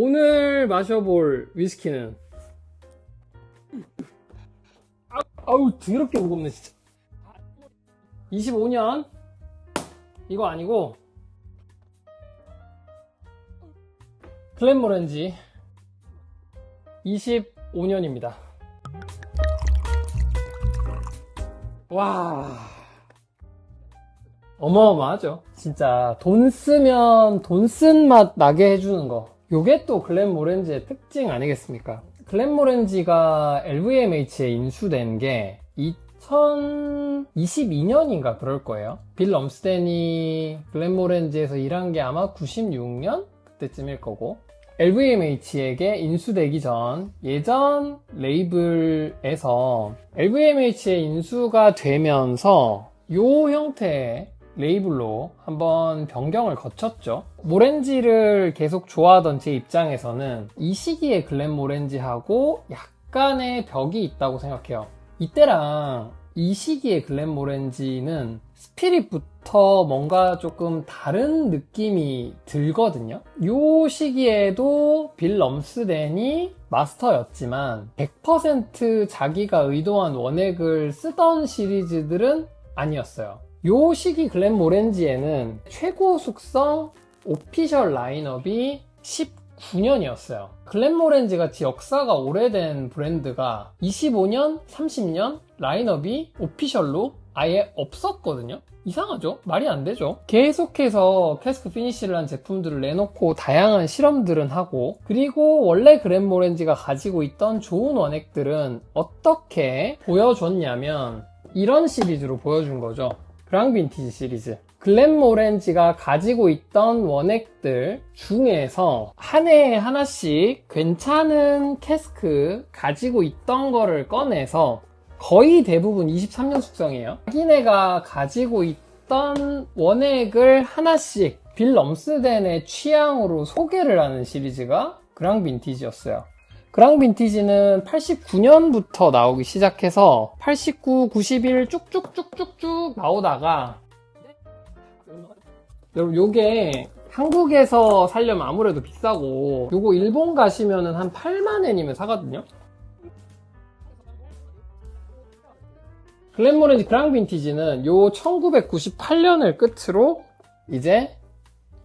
오늘 마셔볼 위스키는? 아, 아우 더럽게 무겁네 진짜. 25년? 이거 아니고? 글렌모렌지. 25년입니다. 와. 어마어마하죠. 진짜 돈 쓰면 돈 쓴 맛 나게 해주는 거 요게 또 글렌모렌지의 특징 아니겠습니까? 글렌모렌지가 LVMH에 인수된 게 2022년인가 그럴 거예요. 빌 럼스덴이 글렌모렌지에서 일한 게 아마 96년 그때쯤일 거고 LVMH에게 인수되기 전 예전 레이블에서 LVMH에 인수가 되면서 요 형태의 레이블로 한번 변경을 거쳤죠. 모렌지를 계속 좋아하던 제 입장에서는 이 시기에 글렌 모렌지하고 약간의 벽이 있다고 생각해요. 이때랑 이 시기에 글렌 모렌지는 스피릿부터 뭔가 조금 다른 느낌이 들거든요. 이 시기에도 빌 럼스덴이 마스터였지만 100% 자기가 의도한 원액을 쓰던 시리즈들은 아니었어요. 요 시기 글렌 모렌지에는 최고 숙성 오피셜 라인업이 19년이었어요. 글렌 모렌지 같이 역사가 오래된 브랜드가 25년, 30년 라인업이 오피셜로 아예 없었거든요. 이상하죠? 말이 안 되죠? 계속해서 캐스크 피니쉬를 한 제품들을 내놓고 다양한 실험들은 하고 그리고 원래 그랜모렌지가 가지고 있던 좋은 원액들은 어떻게 보여줬냐면 이런 시리즈로 보여준 거죠. 그랑 빈티지 시리즈. 글렌 모렌지가 가지고 있던 원액들 중에서 한 해에 하나씩 괜찮은 캐스크 가지고 있던 거를 꺼내서 거의 대부분 23년 숙성이에요. 자기네가 가지고 있던 원액을 하나씩 빌 럼스덴의 취향으로 소개를 하는 시리즈가 그랑 빈티지였어요. 그랑 빈티지는 89년부터 나오기 시작해서 89, 91 쭉쭉쭉쭉쭉 나오다가 여러분 요게 한국에서 살려면 아무래도 비싸고 요거 일본 가시면은 한 8만엔이면 사거든요. 글렌모렌지 그랑 빈티지는 요 1998년을 끝으로 이제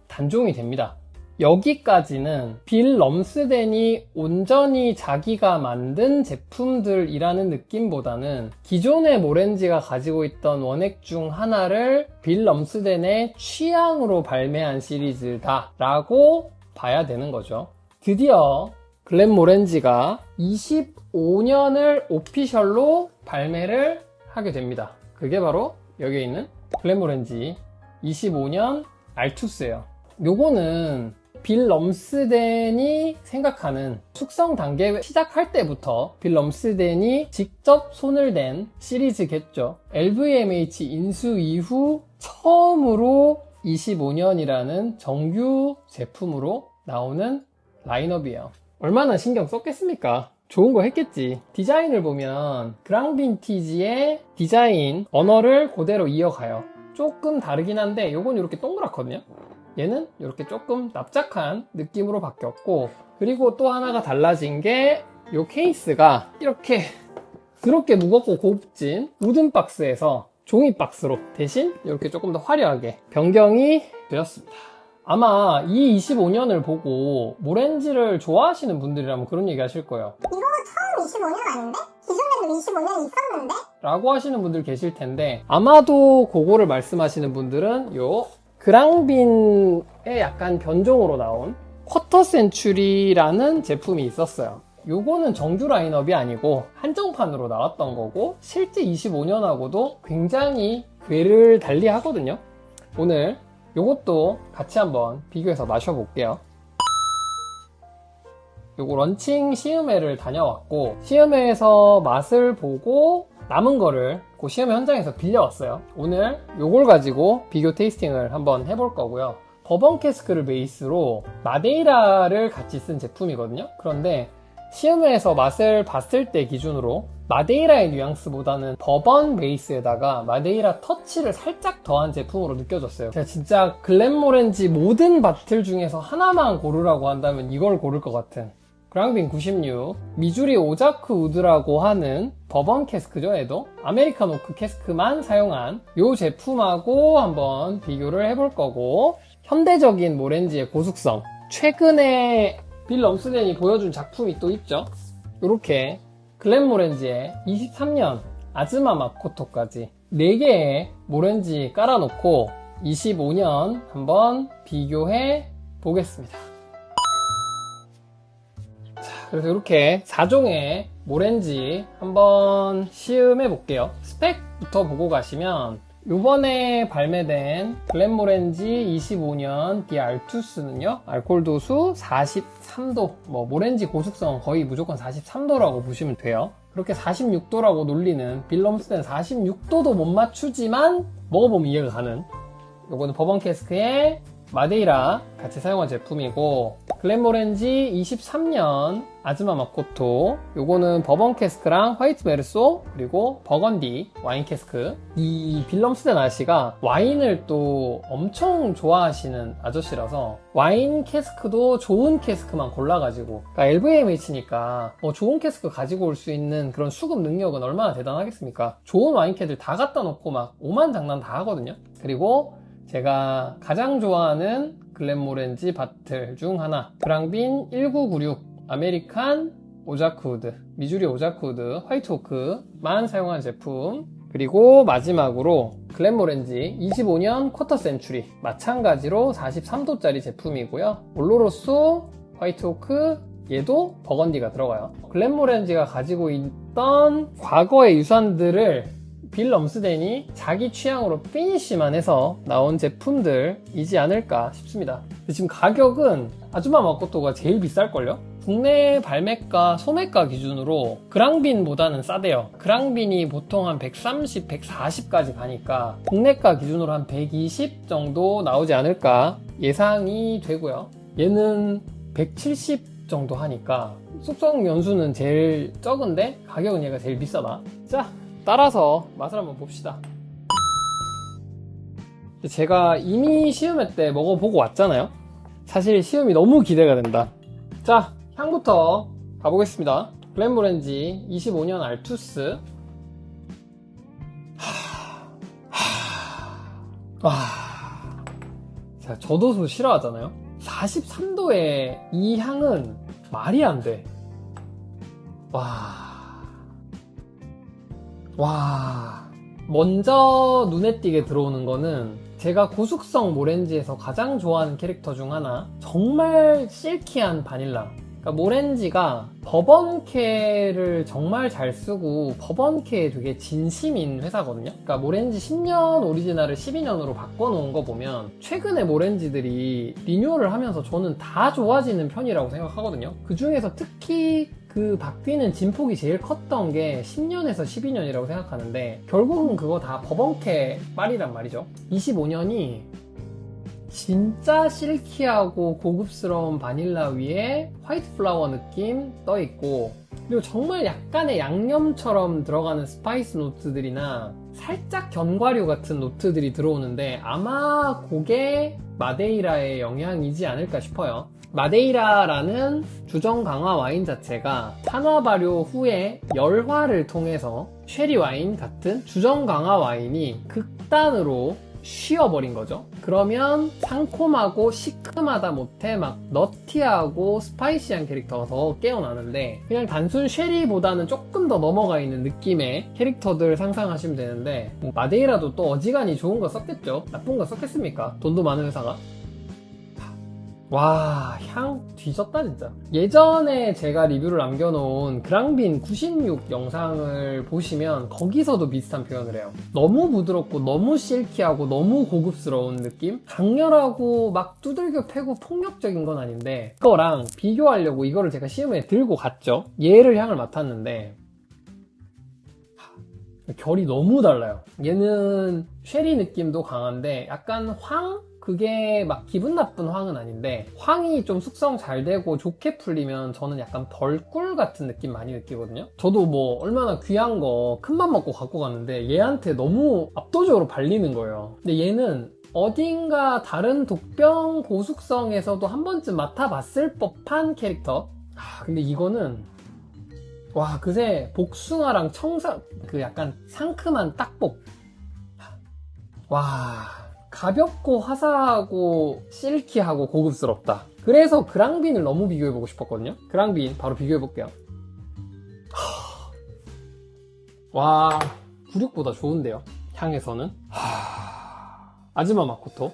단종이 됩니다 여기까지는 빌 럼스덴이 온전히 자기가 만든 제품들이라는 느낌보다는 기존의 모렌지가 가지고 있던 원액 중 하나를 빌 럼스덴의 취향으로 발매한 시리즈다 라고 봐야 되는 거죠. 드디어 글렌 모렌지가 25년을 오피셜로 발매를 하게 됩니다. 그게 바로 여기에 있는 글렌 모렌지 25년 알투스예요. 요거는 빌 럼스덴이 생각하는 숙성 단계 시작할 때부터 빌 럼스덴이 직접 손을 댄 시리즈겠죠. LVMH 인수 이후 처음으로 25년이라는 정규 제품으로 나오는 라인업이에요. 얼마나 신경 썼겠습니까? 좋은 거 했겠지. 디자인을 보면 그랑 빈티지의 디자인 언어를 그대로 이어가요. 조금 다르긴 한데 요건 이렇게 동그랗거든요. 얘는 이렇게 조금 납작한 느낌으로 바뀌었고 그리고 또 하나가 달라진 게 이 케이스가 이렇게 그렇게 무겁고 곱진 우든 박스에서 종이 박스로 대신 이렇게 조금 더 화려하게 변경이 되었습니다. 아마 이 25년을 보고 모렌지를 좋아하시는 분들이라면 그런 얘기 하실 거예요. 이거 처음 25년 아닌데? 기존에도 25년 있었는데? 라고 하시는 분들 계실 텐데 아마도 그거를 말씀하시는 분들은 요 그랑빈의 약간 변종으로 나온 쿼터 센츄리라는 제품이 있었어요. 요거는 정규 라인업이 아니고 한정판으로 나왔던 거고 실제 25년하고도 굉장히 궤를 달리 하거든요. 오늘 요것도 같이 한번 비교해서 마셔볼게요. 요거 런칭 시음회를 다녀왔고 시음회에서 맛을 보고 남은 거를 그 시험 현장에서 빌려왔어요. 오늘 요걸 가지고 비교 테이스팅을 한번 해볼 거고요. 버번 캐스크를 베이스로 마데이라를 같이 쓴 제품이거든요. 그런데 시음에서 맛을 봤을 때 기준으로 마데이라의 뉘앙스보다는 버번 베이스에다가 마데이라 터치를 살짝 더한 제품으로 느껴졌어요. 제가 진짜 글렌모렌지 모든 바틀 중에서 하나만 고르라고 한다면 이걸 고를 것 같은 그랑빈 96 미주리 오자크 우드라고 하는 버번 캐스크죠 얘도? 아메리칸 오크 캐스크만 사용한 이 제품하고 한번 비교를 해볼 거고 현대적인 모렌지의 고숙성. 최근에 빌 럼스덴이 보여준 작품이 또 있죠? 이렇게 글렌 모렌지의 23년 아즈마 마코토까지 4개의 모렌지 깔아놓고 25년 한번 비교해 보겠습니다 그래서 이렇게 4종의 모렌지 한번 시음해 볼게요. 스펙부터 보고 가시면 이번에 발매된 글렌모렌지 25년 디알투스는요 알코올 도수 43도 뭐 모렌지 고숙성 거의 무조건 43도라고 보시면 돼요 그렇게 46도라고 놀리는 빌럼스는 46도도 못 맞추지만 먹어보면 이해가 가는 요거는 버번 캐스크의 마데이라 같이 사용한 제품이고 글렌모렌지 23년 아즈마 마코토 요거는 버번 캐스크랑 화이트 메르소 그리고 버건디 와인 캐스크. 이 빌럼스덴 아저씨가 와인을 또 엄청 좋아하시는 아저씨라서 와인 캐스크도 좋은 캐스크만 골라가지고 그러니까 LVMH니까 뭐 좋은 캐스크 가지고 올 수 있는 그런 수급 능력은 얼마나 대단하겠습니까? 좋은 와인 캐들 다 갖다 놓고 막 오만 장난 다 하거든요. 그리고 제가 가장 좋아하는 글렌모렌지 바틀 중 하나. 브랑빈 1996 아메리칸 오자크우드 미주리 오자크우드 화이트오크만 사용한 제품. 그리고 마지막으로 글렌모렌지 25년 쿼터 센츄리 마찬가지로 43도짜리 제품이고요. 올로로스 화이트오크 얘도 버건디가 들어가요. 글렌모렌지가 가지고 있던 과거의 유산들을 빌 럼스덴이 자기 취향으로 피니쉬만 해서 나온 제품들이지 않을까 싶습니다. 지금 가격은 아주마 마코토가 제일 비쌀걸요? 국내 발매가, 소매가 기준으로 그랑빈보다는 싸대요. 그랑빈이 보통 한 130, 140까지 가니까 국내가 기준으로 한 120 정도 나오지 않을까 예상이 되고요. 얘는 170 정도 하니까 숙성 연수는 제일 적은데 가격은 얘가 제일 비싸다. 자, 따라서 맛을 한번 봅시다. 제가 이미 시음회 때 먹어보고 왔잖아요. 사실 시음이 너무 기대가 된다. 자, 향부터 가보겠습니다. 글렌모렌지 25년 알투스. 와. 제가 저도소 싫어하잖아요. 43도의 이 향은 말이 안 돼. 와. 와. 먼저 눈에 띄게 들어오는 거는 제가 고숙성 모렌지에서 가장 좋아하는 캐릭터 중 하나. 정말 실키한 바닐라. 그러니까 모렌지가 버번캐를 정말 잘 쓰고 버번캐에 되게 진심인 회사거든요. 그러니까 모렌지 10년 오리지널을 12년으로 바꿔놓은 거 보면 최근에 모렌지들이 리뉴얼을 하면서 저는 다 좋아지는 편이라고 생각하거든요. 그 중에서 특히 그 바뀌는 진폭이 제일 컸던 게 10년에서 12년이라고 생각하는데 결국은 그거 다 버번캐 빨이란 말이죠. 25년이 진짜 실키하고 고급스러운 바닐라 위에 화이트 플라워 느낌 떠 있고 그리고 정말 약간의 양념처럼 들어가는 스파이스 노트들이나 살짝 견과류 같은 노트들이 들어오는데 아마 그게 마데이라의 영향이지 않을까 싶어요. 마데이라라는 주정 강화 와인 자체가 탄화 발효 후에 열화를 통해서 쉐리 와인 같은 주정 강화 와인이 극단으로 쉬어버린 거죠. 그러면 상콤하고 시큼하다 못해 막 너티하고 스파이시한 캐릭터가 더 깨어나는데 그냥 단순 쉐리보다는 조금 더 넘어가 있는 느낌의 캐릭터들 상상하시면 되는데 뭐 마데이라도 또 어지간히 좋은 거 썼겠죠. 나쁜 거 썼겠습니까? 돈도 많은 회사가. 와, 향 뒤졌다, 진짜. 예전에 제가 리뷰를 남겨놓은 그랑빈 96 영상을 보시면 거기서도 비슷한 표현을 해요. 너무 부드럽고 너무 실키하고 너무 고급스러운 느낌? 강렬하고 막 두들겨 패고 폭력적인 건 아닌데 그거랑 비교하려고 이거를 제가 시음에 들고 갔죠. 얘를 향을 맡았는데 결이 너무 달라요. 얘는 쉐리 느낌도 강한데 약간 황? 그게 막 기분 나쁜 황은 아닌데 황이 좀 숙성 잘 되고 좋게 풀리면 저는 약간 벌꿀 같은 느낌 많이 느끼거든요. 저도 뭐 얼마나 귀한 거 큰맘 먹고 갖고 갔는데 얘한테 너무 압도적으로 발리는 거예요. 근데 얘는 어딘가 다른 독병 고숙성에서도 한 번쯤 맡아봤을 법한 캐릭터. 아, 근데 이거는 와 그새 복숭아랑 청사 그 약간 상큼한 딱복. 와 가볍고 화사하고 실키하고 고급스럽다. 그래서 그랑빈을 너무 비교해보고 싶었거든요. 그랑빈 바로 비교해볼게요. 와 96보다 좋은데요 향에서는? 하... 아즈마 마코토.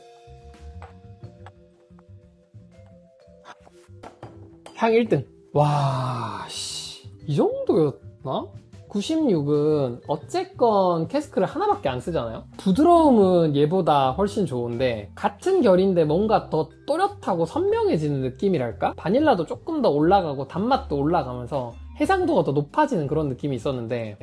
향 1등. 와, 씨, 이 정도였나? 96은 어쨌건 캐스크를 하나밖에 안 쓰잖아요? 부드러움은 얘보다 훨씬 좋은데 같은 결인데 뭔가 더 또렷하고 선명해지는 느낌이랄까? 바닐라도 조금 더 올라가고 단맛도 올라가면서 해상도가 더 높아지는 그런 느낌이 있었는데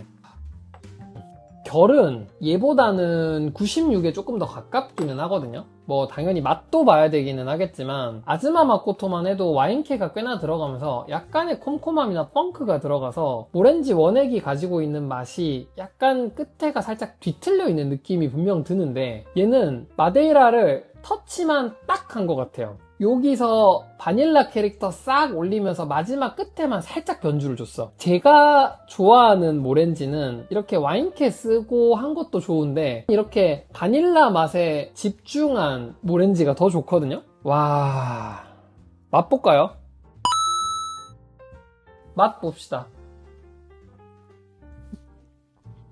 결은 얘보다는 96에 조금 더 가깝기는 하거든요. 뭐 당연히 맛도 봐야 되기는 하겠지만 아즈마 마코토만 해도 와인캐가 꽤나 들어가면서 약간의 콤콤함이나 펑크가 들어가서 오렌지 원액이 가지고 있는 맛이 약간 끝에가 살짝 뒤틀려 있는 느낌이 분명 드는데 얘는 마데이라를 터치만 딱 한 것 같아요. 여기서 바닐라 캐릭터 싹 올리면서 마지막 끝에만 살짝 변주를 줬어. 제가 좋아하는 모렌지는 이렇게 와인캐 쓰고 한 것도 좋은데 이렇게 바닐라 맛에 집중한 모렌지가 더 좋거든요. 와 맛볼까요? 맛 봅시다.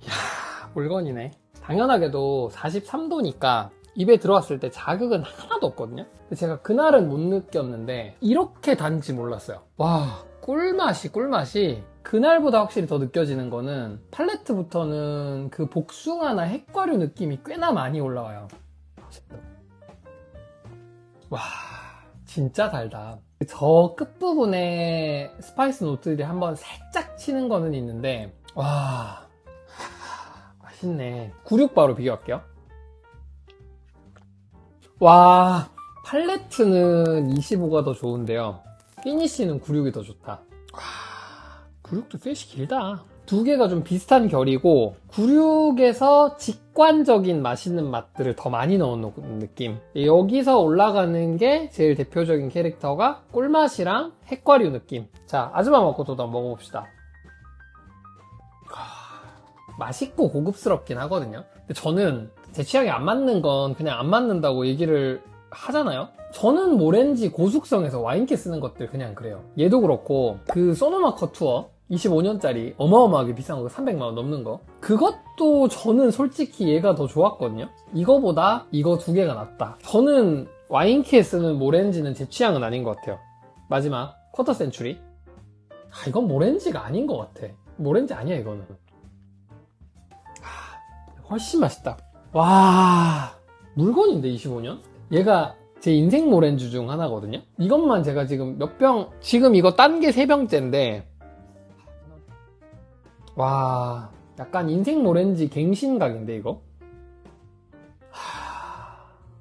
이야 물건이네. 당연하게도 43도니까 입에 들어왔을 때 자극은 하나도 없거든요. 제가 그날은 못 느꼈는데 이렇게 단지 몰랐어요. 와 꿀맛이 꿀맛이 그날보다 확실히 더 느껴지는 거는 팔레트부터는 그 복숭아나 핵과류 느낌이 꽤나 많이 올라와요. 와 진짜 달다. 저 끝부분에 스파이스 노트들이 한번 살짝 치는 거는 있는데 와 맛있네. 96바로 비교할게요. 와 팔레트는 25가 더 좋은데요. 피니쉬는 96이 더 좋다. 와. 96도 셋이 길다. 두 개가 좀 비슷한 결이고 96에서 직관적인 맛있는 맛들을 더 많이 넣어놓은 느낌. 여기서 올라가는 게 제일 대표적인 캐릭터가 꿀맛이랑 핵과류 느낌. 자 아즈마 마코토도 한번 먹어봅시다. 맛있고 고급스럽긴 하거든요. 근데 저는 제 취향에 안 맞는 건 그냥 안 맞는다고 얘기를 하잖아요? 저는 모렌지 고숙성에서 와인캐 쓰는 것들 그냥 그래요. 얘도 그렇고 그 소노마 커 투어 25년짜리 어마어마하게 비싼 거 300만원 넘는 거 그것도 저는 솔직히 얘가 더 좋았거든요. 이거보다 이거 두 개가 낫다. 저는 와인캐 쓰는 모렌지는 제 취향은 아닌 것 같아요. 마지막 쿼터 센츄리. 아 이건 모렌지가 아닌 것 같아. 모렌지 아니야 이거는. 아, 훨씬 맛있다 와 물건인데 25년? 얘가 제 인생 모렌주 중 하나거든요? 이것만 제가 지금 몇 병 지금 이거 딴게 3병째인데 와 약간 인생 모렌지 갱신각인데 이거?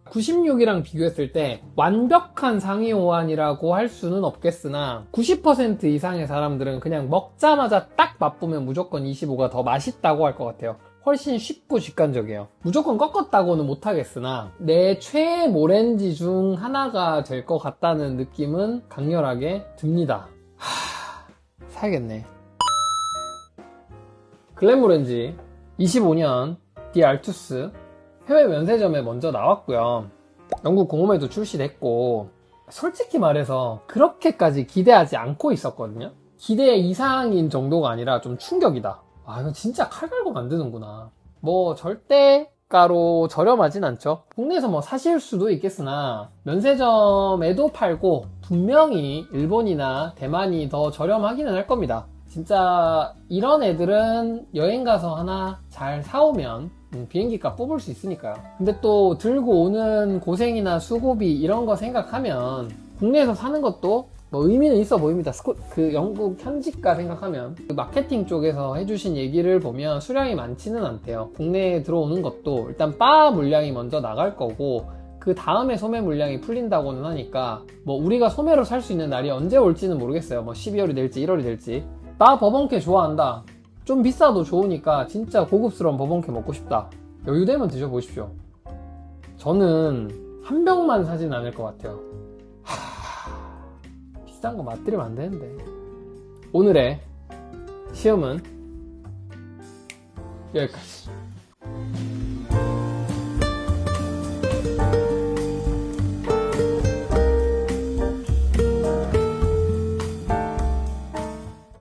96이랑 비교했을 때 완벽한 상위 호환이라고 할 수는 없겠으나 90% 이상의 사람들은 그냥 먹자마자 딱 맛보면 무조건 25가 더 맛있다고 할 것 같아요 훨씬 쉽고 직관적이에요. 무조건 꺾었다고는 못하겠으나 내 최애 모렌지 중 하나가 될 것 같다는 느낌은 강렬하게 듭니다. 하... 사야겠네. 글렌모렌지 25년 디알투스 해외 면세점에 먼저 나왔고요. 영국 공홈에도 출시됐고 솔직히 말해서 그렇게까지 기대하지 않고 있었거든요. 기대 이상인 정도가 아니라 좀 충격이다. 아, 이거 진짜 칼 갈고 만드는구나. 뭐, 절대 가로 저렴하진 않죠. 국내에서 뭐 사실 수도 있겠으나, 면세점에도 팔고, 분명히 일본이나 대만이 더 저렴하기는 할 겁니다. 진짜, 이런 애들은 여행 가서 하나 잘 사오면, 음, 비행기 값 뽑을 수 있으니까요. 근데 또 들고 오는 고생이나 수고비 이런 거 생각하면, 국내에서 사는 것도 뭐 의미는 있어 보입니다. 스코, 그 영국 현지가 생각하면 그 마케팅 쪽에서 해주신 얘기를 보면 수량이 많지는 않대요. 국내에 들어오는 것도 일단 바 물량이 먼저 나갈 거고 그 다음에 소매 물량이 풀린다고는 하니까 뭐 우리가 소매로 살 수 있는 날이 언제 올지는 모르겠어요. 뭐 12월이 될지 1월이 될지. 나 버번캐 좋아한다. 좀 비싸도 좋으니까 진짜 고급스러운 버번캐 먹고 싶다. 여유되면 드셔보십시오. 저는 한 병만 사진 않을 것 같아요. 하... 비싼 거 맛들이면 안 되는데. 오늘의 시험은 여기까지.